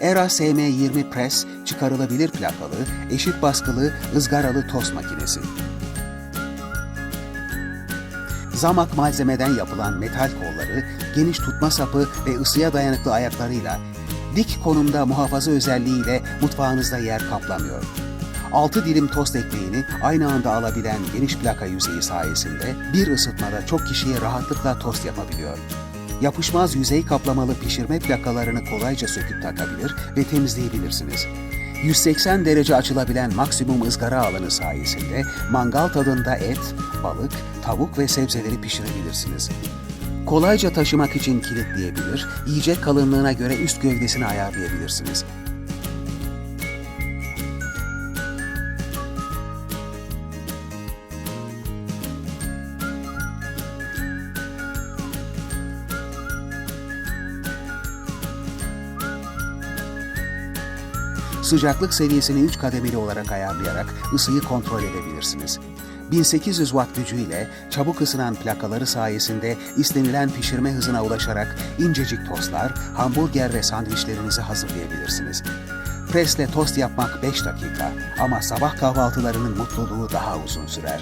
Era SM20 Press çıkarılabilir plakalı, eşit baskılı, ızgaralı tost makinesi. Zamak malzemeden yapılan metal kolları, geniş tutma sapı ve ısıya dayanıklı ayaklarıyla dik konumda muhafaza özelliğiyle mutfağınızda yer kaplamıyor. 6 dilim tost ekmeğini aynı anda alabilen geniş plaka yüzeyi sayesinde bir ısıtmada çok kişiye rahatlıkla tost yapabiliyor. Yapışmaz yüzey kaplamalı pişirme plakalarını kolayca söküp takabilir ve temizleyebilirsiniz. 180 derece açılabilen maksimum ızgara alanı sayesinde mangal tadında et, balık, tavuk ve sebzeleri pişirebilirsiniz. Kolayca taşımak için kilitleyebilir, yiyecek kalınlığına göre üst gövdesini ayarlayabilirsiniz. Sıcaklık seviyesini 3 kademeli olarak ayarlayarak ısıyı kontrol edebilirsiniz. 1800 watt gücüyle çabuk ısınan plakaları sayesinde istenilen pişirme hızına ulaşarak incecik tostlar, hamburger ve sandviçlerinizi hazırlayabilirsiniz. Presle tost yapmak 5 dakika ama sabah kahvaltılarının mutluluğu daha uzun sürer.